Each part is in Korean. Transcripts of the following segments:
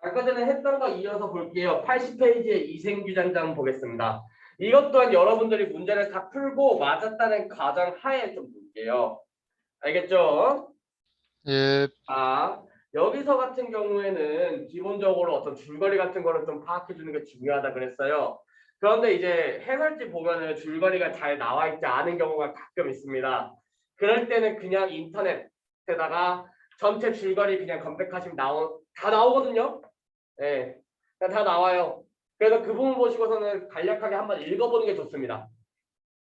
아까 전에 했던 거 이어서 볼게요. 80페이지에 이생규장장 보겠습니다. 이것 또한 여러분들이 문제를 다 풀고 맞았다는 가정 하에 좀 볼게요. 알겠죠? 예, 아, 여기서 같은 경우에는 기본적으로 어떤 줄거리 같은 거를 좀 파악해 주는 게 중요하다 그랬어요. 그런데 이제 해설지 보면은 줄거리가 잘 나와 있지 않은 경우가 가끔 있습니다. 그럴 때는 그냥 인터넷에다가 전체 줄거리 그냥 검색하시면 나오 다 나오거든요. 예, 다 나와요. 그래서 그 부분 보시고서는 간략하게 한번 읽어보는 게 좋습니다.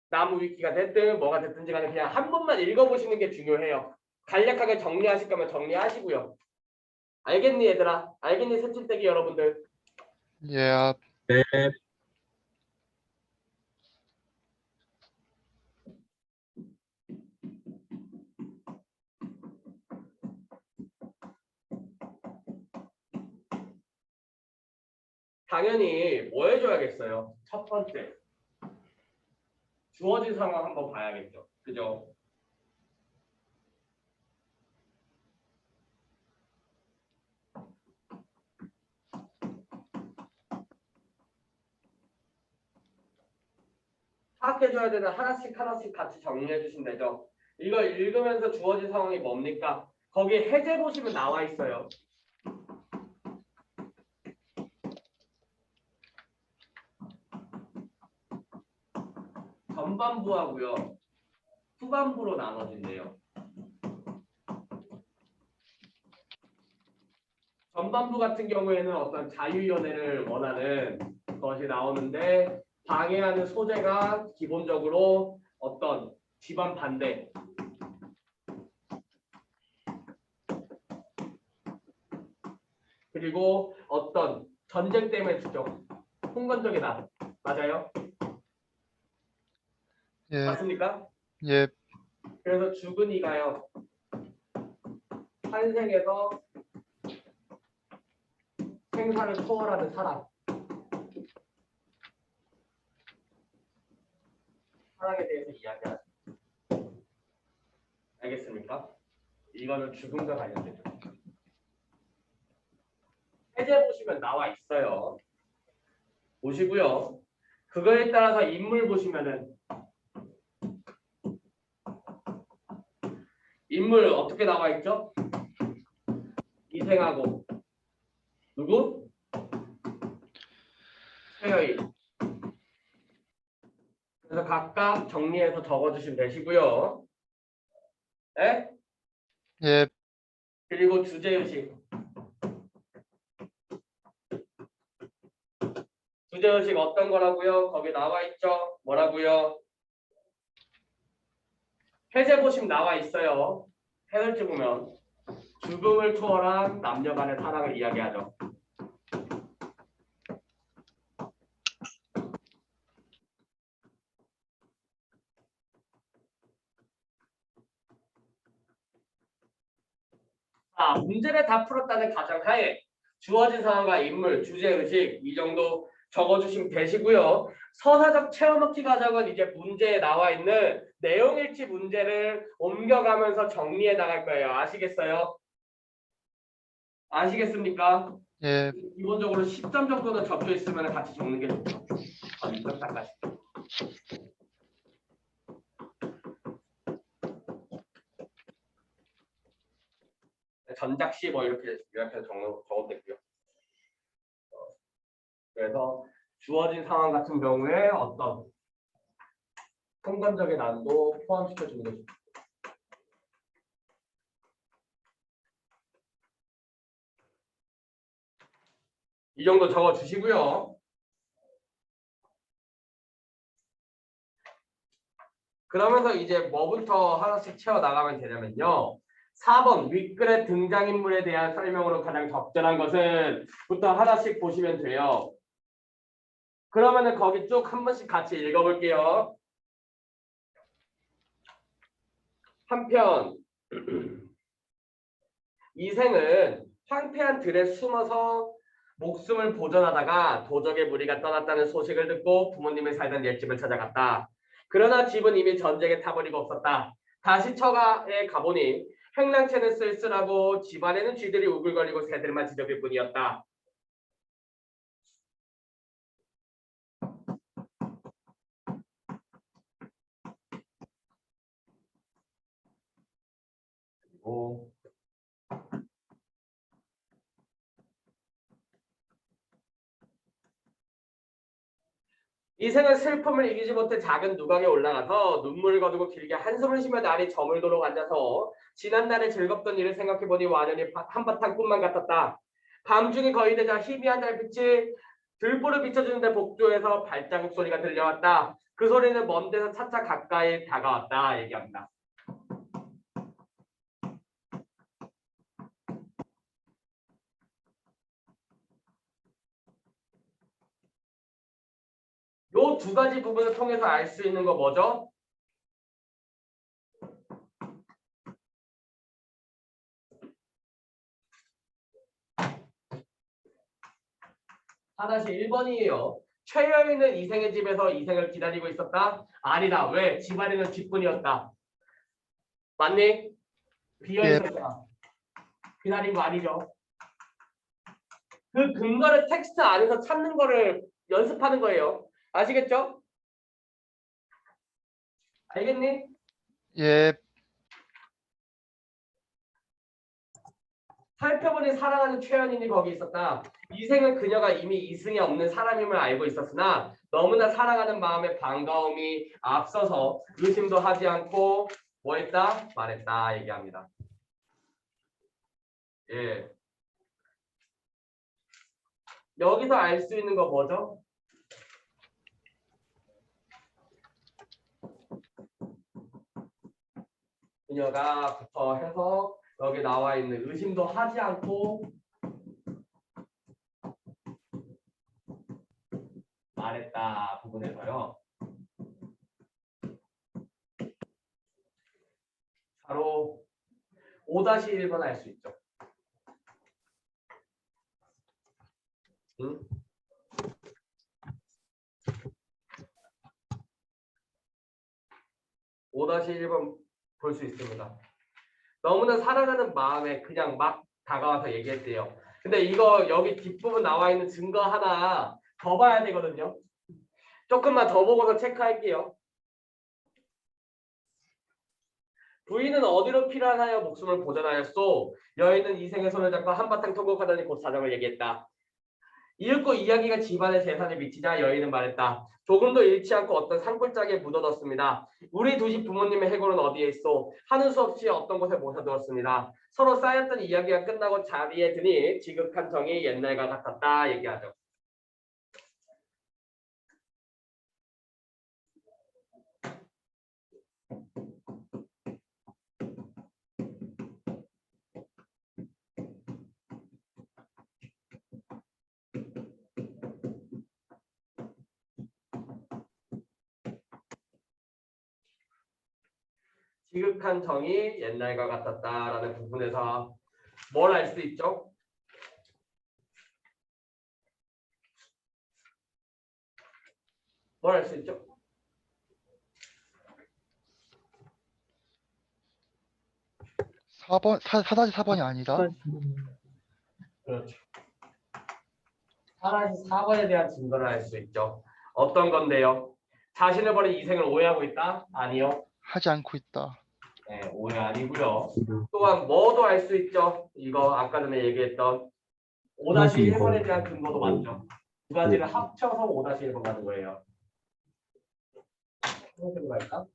나무 위키가 됐든 뭐가 됐든지 간에 그냥 한 번만 읽어보시는 게 중요해요. 간략하게 정리하실 거면 정리하시고요. 알겠니 얘들아? 알겠니 새침대기 여러분들? 예, 당연히 뭐 해줘야겠어요? 첫 번째 주어진 상황 한번 봐야겠죠. 그죠? 파악해줘야 되는 하나씩 하나씩 같이 정리해 주시면 되죠. 이거 읽으면서 주어진 상황이 뭡니까? 거기 해제 보시면 나와 있어요. 전반부하고요. 후반부로 나눠진대요. 전반부 같은 경우에는 어떤 자유연애를 원하는 것이 나오는데 방해하는 소재가 기본적으로 어떤 집안 반대 그리고 어떤 전쟁 때문에 죽죠. 홍건적이다. 맞아요? 예, 맞습니까? 예, 그래서 죽은 이가요. 환생에서 생사를 초월하는 사람. 사랑에 대해서 이야기하죠. 알겠습니까? 이거는 죽음과 관련되죠. 해제 보시면 나와 있어요. 보시고요. 그거에 따라서 인물 보시면은 인물 어떻게 나와 있죠? 이생하고 누구? 최여인. 그래서 각각 정리해서 적어주시면 되시고요. 네? 예, 그리고 주제의식. 주제의식 어떤 거라고요? 거기 나와 있죠? 뭐라고요? 해제 보시면 나와 있어요. 해설지 보면 죽음을 초월한 남녀 간의 사랑을 이야기하죠. 자, 문제를 다 풀었다는 가정하에 주어진 상황과 인물, 주제의식 이 정도 적어주시면 되시고요. 서사적 체험학기 과정은 이제 문제에 나와 있는 내용일치 문제를 옮겨가면서 정리해 나갈 거예요. 아시겠어요? 아시겠습니까? 예, 기본적으로 10점 정도는 적혀 있으면 같이 적는 게 좋죠. 아, 이거 딱 가시. 전작시 뭐 이렇게 적는 적어도 되고요. 어, 그래서 주어진 상황 같은 경우에 어떤 통관적인 난도 포함시켜 주는 게 좋죠. 이 정도 적어 주시고요. 그러면서 이제 뭐부터 하나씩 채워 나가면 되냐면요. 4번 윗글의 등장인물에 대한 설명으로 가장 적절한 것은 부터 하나씩 보시면 돼요. 그러면은 거기 쭉 한 번씩 같이 읽어볼게요. 한편 이생은 황폐한 들에 숨어서 목숨을 보존하다가 도적의 무리가 떠났다는 소식을 듣고 부모님이 살던 옛집을 찾아갔다. 그러나 집은 이미 전쟁에 타버리고 없었다. 다시 처가에 가보니 행랑채는 쓸쓸하고 집안에는 쥐들이 우글거리고 새들만 지저빌 뿐이었다. 있고 이생은 슬픔을 이기지 못해 작은 누각에 올라가서 눈물을 거두고 길게 한숨을 쉬며 날이 저물도록 앉아서 지난날의 즐겁던 일을 생각해보니 완연히 한바탕 꿈만 같았다. 밤중이 거의 되자 희미한 달빛이 들보를 비춰주는데 복도에서 발자국 소리가 들려왔다. 그 소리는 먼 데서 차차 가까이 다가왔다 얘기합니다. 요 두 가지 부분을 통해서 알 수 있는 거 뭐죠? 하나씩 1번이에요. 최여인은 이생의 집에서 이생을 기다리고 있었다? 아니다. 왜? 집안에는 뒷분이었다. 맞니? 비어있었다. 기다린 거 아니죠? 그 근거를 텍스트 안에서 찾는 거를 연습하는 거예요. 아시겠죠? 알겠니? 예, 살펴보니 사랑하는 최연인이 거기 있었다. 이생은 그녀가 이미 이승이 없는 사람임을 알고 있었으나 너무나 사랑하는 마음에 반가움이 앞서서 의심도 하지 않고 뭐했다? 말했다 얘기합니다. 예. 여기서 알 수 있는 거 뭐죠? 그녀가 부터 해서 여기 나와 있는 의심도 하지 않고 말했다 부분에서요. 바로 5-1번 알수 있죠. 응? 오 5-1번 볼 수 있습니다. 너무나 사랑하는 마음에 그냥 막 다가와서 얘기했대요. 근데 이거 여기 뒷부분 나와 있는 증거 하나 더 봐야 되거든요. 조금만 더 보고서 체크할게요. 부인은 어디로 피란하여 목숨을 보전하였소? 여인은 이 생의 손을 잡고 한바탕 통곡하더니 곧 사정을 얘기했다. 이윽고 이야기가 집안의 재산에 미치자 여인은 말했다. 조금도 잃지 않고 어떤 산골짜기에 묻어뒀습니다. 우리 두 집 부모님의 해골은 어디에 있어? 하는 수 없이 어떤 곳에 모셔두었습니다. 서로 쌓였던 이야기가 끝나고 자리에 드니 지극한 정이 옛날과 같았다 얘기하죠. 지극한 정이 옛날과 같았다라는 부분에서 뭘 알 수 있죠? 뭘 알 수 있죠? 사번 사, 4-4번이 아니다. 그렇죠. 하나씩 4번에 대한 증거를 알 수 있죠. 어떤 건데요? 자신을 버린 이생을 오해하고 있다? 아니요. 하지 않고 있다. 네, 오해 아니고요. 또한 뭐도 알 수 있죠. 이거 아까 전에 얘기했던 5-1번에 대한 근거도 맞죠. 두 가지를 합쳐서 5-1번 가는 거예요. 이렇게 갈까?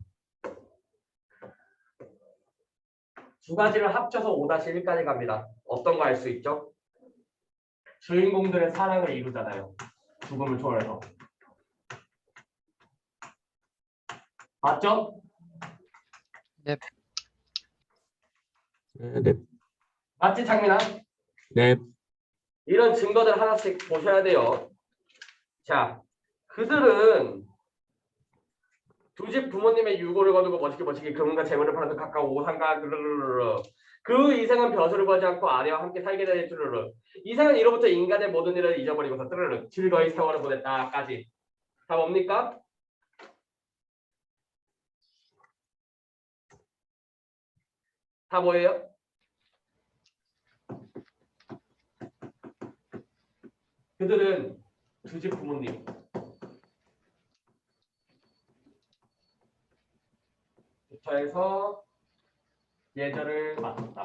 두 가지를 합쳐서 5-1까지 갑니다. 어떤 거 알 수 있죠? 주인공들의 사랑을 이루잖아요. 죽음을 초월해서. 맞죠? 네, 맞지 창민아? 네, 이런 증거들 하나씩 보셔야 돼요. 자, 그들은 두 집 부모님의 유고를 거두고 멋지게 멋지게 금과 재물을 팔아서 가까운 오상가 르르르르 그 이생은 벼슬을 구하지 않고 아내와 함께 살게 되는 르르르 이생은 이로부터 인간의 모든 일을 잊어버리고서 르르르 즐거이 세월을 보냈다까지 다 뭡니까? 다 뭐예요? 그들은 두 집 부모님 부터 해서 예절을 맡았다.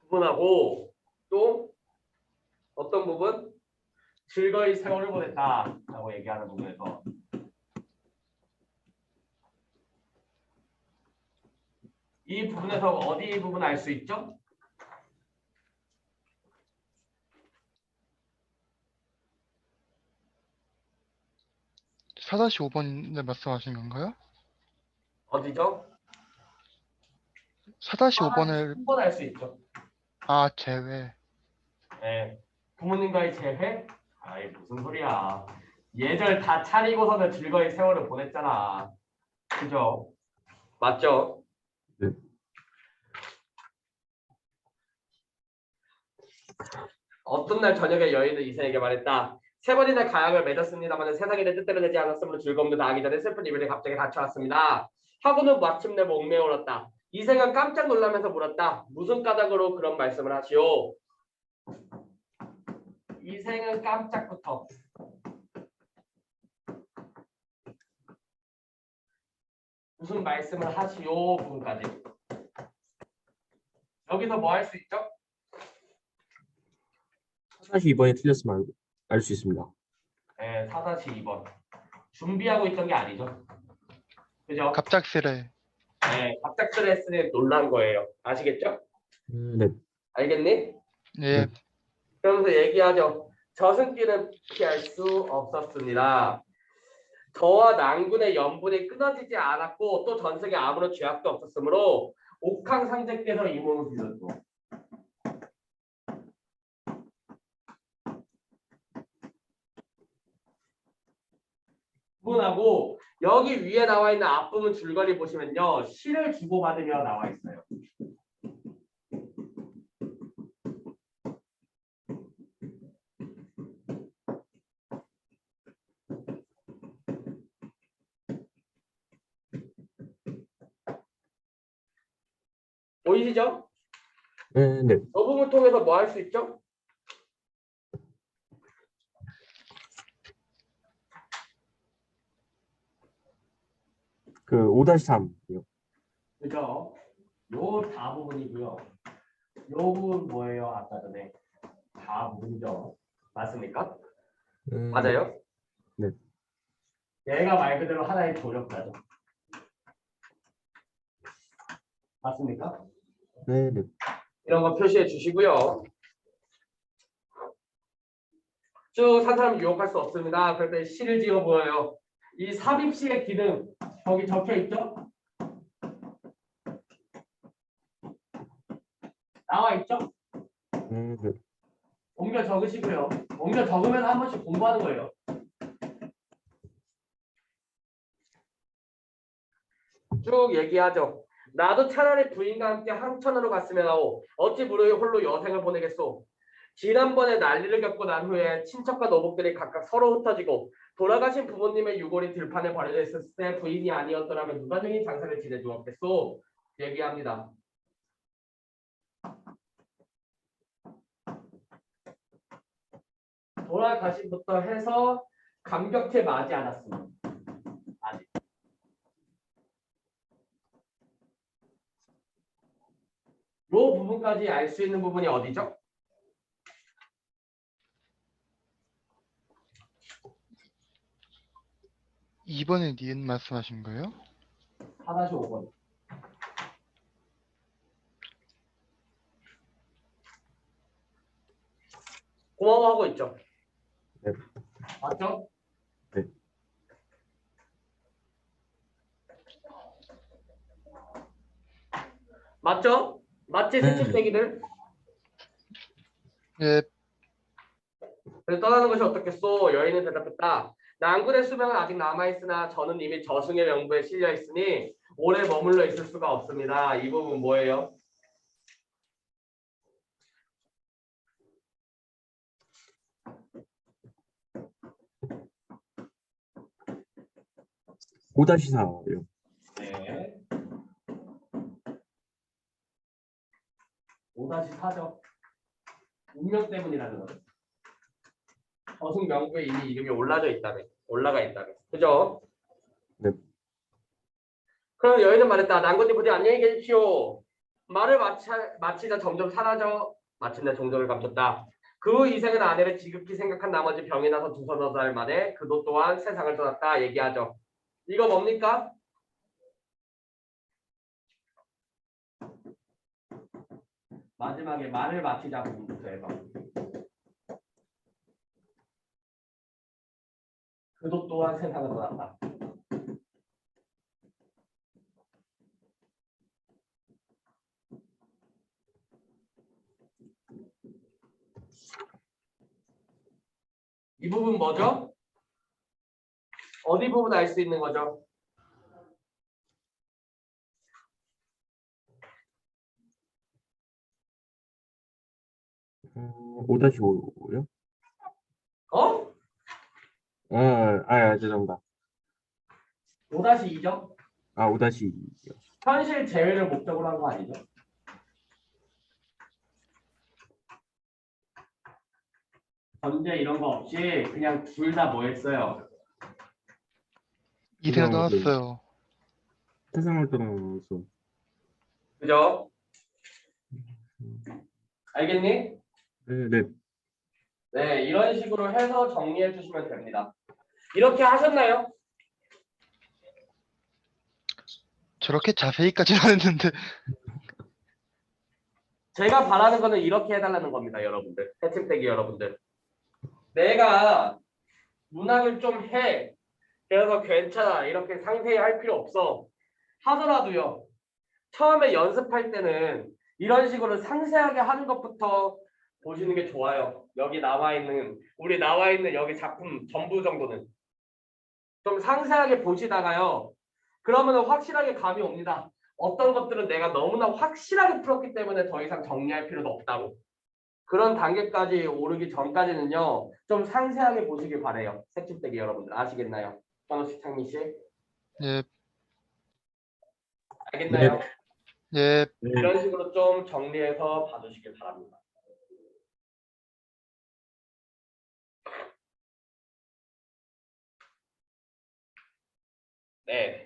부분하고 또 어떤 부분? 즐거이 세월을 보냈다라고 얘기하는 부분에서 이 부분에서 어디 부분 알 수 있죠? 사다시 5번에 말씀하신 건가요? 어디죠? 사다시 5번을 한번 알 수 있죠. 아 제외 네. 부모님과의 재회? 아이 무슨 소리야. 예절 다 차리고서는 즐거이 세월을 보냈잖아. 그죠? 맞죠? 네. 어떤 날 저녁에 여인은 이생에게 말했다. 세 번이나 가약을 맺었습니다만 세상에 내 뜻대로 되지 않았으므로 즐거움도 다하기 전에 슬픈 이별이 갑자기 닥쳐왔습니다. 하고는 마침내 목매어 울었다. 이생은 깜짝 놀라면서 물었다. 무슨 까닭으로 그런 말씀을 하시오? 이생은 깜짝부터 무슨 말씀을 하시오 부분까지 여기서 뭐 할 수 있죠? 42번이 틀렸으면 알 수 있습니다. 네, 4-2번 준비하고 있던 게 아니죠 그죠? 갑작스레 네, 갑작스레스에 놀란 거예요 아시겠죠? 음, 네. 알겠니? 예 그러면서 얘기하죠. 저승길은 피할 수 없었습니다. 저와 난군의 연분이 끊어지지 않았고 또 전생에 아무런 죄악도 없었으므로 옥황 상제께서 이 몸을 빌렸고 부분하고 여기 위에 나와 있는 앞부분 줄거리 보시면요 시를 주고받으며 나와 있어요. 보이시죠? 네, 네. 저 부분 통해서 뭐 할 수 있죠? 그 5-3이요. 그죠? 요다 부분이고요. 요 부분 뭐예요? 아까 전에 다 부분이죠. 맞습니까? 음, 맞아요? 네. 얘가 말 그대로 하나의 조력자죠. 맞습니까? 네, 네. 이런 거 표시해 주시고요. 쭉산 사람 유혹할 수 없습니다. 그럴 때 시를 지어 보여요. 이 삽입시의 기능 거기 적혀 있죠? 나와 있죠? 음, 네. 옮겨 적으시고요. 옮겨 적으면 한 번씩 공부하는 거예요. 쭉 얘기하죠. 나도 차라리 부인과 함께 항천으로 갔으면 하오. 어찌 무료의 홀로 여생을 보내겠소. 지난번에 난리를 겪고 난 후에 친척과 노복들이 각각 서로 흩어지고 돌아가신 부모님의 유골이 들판에 버려져 있었을 때 부인이 아니었더라면 누가 등이 장사를 지내주었겠소. 얘기합니다. 돌아가신부터 해서 감격해 마지 않았습니다. 아직. 요 부분까지 알 수 있는 부분이 어디죠? 이번에 니은 말씀하신 거예요? 4-5번. 고마워하고 있죠? 네. 맞죠? 네. 맞죠? 맞지 네. 새침대기들? 예 그래서 떠나는 것이 어떻겠소? 여인은 대답했다. 난군의 수명은 아직 남아있으나 저는 이미 저승의 명부에 실려 있으니 오래 머물러 있을 수가 없습니다. 이 부분 뭐예요? 오 5-4요. 5-4죠. 운명 때문이라는 거죠. 저승 명부에 이미 이름이 올라져 있다면, 올라가 있다면. 그죠? 네. 그럼 여인은 말했다. 난군님 부디 안녕히 계십시오. 말을 마치, 마치자 점점 사라져 마침내 종족을 감췄다. 그 이생은 아내를 지극히 생각한 나머지 병이 나서 두 서너 달 만에 그도 또한 세상을 떠났다 얘기하죠. 이거 뭡니까? 마지막에 말을 마치자 부분부터 해봐. 그도 또한 세상을 떠났다. 이 부분 뭐죠? 어디 부분 알 수 있는 거죠? 어, 5-5요? 어? 아, 아, 아, 죄송합니다. 5-2죠? 아, 5-2요. 현실 제외를 목적으로 한 거 아니죠? 전제 이런 거 없이 그냥 둘 다 뭐 했어요? 그냥 그- 떠났어요. 세상을 떠나서. 그죠? 알겠니? 네, 네. 네, 이런 식으로 해서 정리해 주시면 됩니다. 이렇게 하셨나요? 저렇게 자세히까지는 안 했는데 제가 바라는 거는 이렇게 해달라는 겁니다, 여러분들. 해침대기 여러분들. 내가 문학을 좀 해. 그래서 괜찮아. 이렇게 상세히 할 필요 없어. 하더라도요. 처음에 연습할 때는 이런 식으로 상세하게 하는 것부터 보시는 게 좋아요. 여기 나와 있는 우리 나와 있는 여기 작품 전부 정도는 좀 상세하게 보시다가요. 그러면 확실하게 감이 옵니다. 어떤 것들은 내가 너무나 확실하게 풀었기 때문에 더 이상 정리할 필요도 없다고. 그런 단계까지 오르기 전까지는요. 좀 상세하게 보시길 바래요. 색칠대기 여러분들 아시겠나요? 정우식 창민 씨 예, 알겠나요? 예, 네. 이런 식으로 좀 정리해서 봐주시길 바랍니다. 네.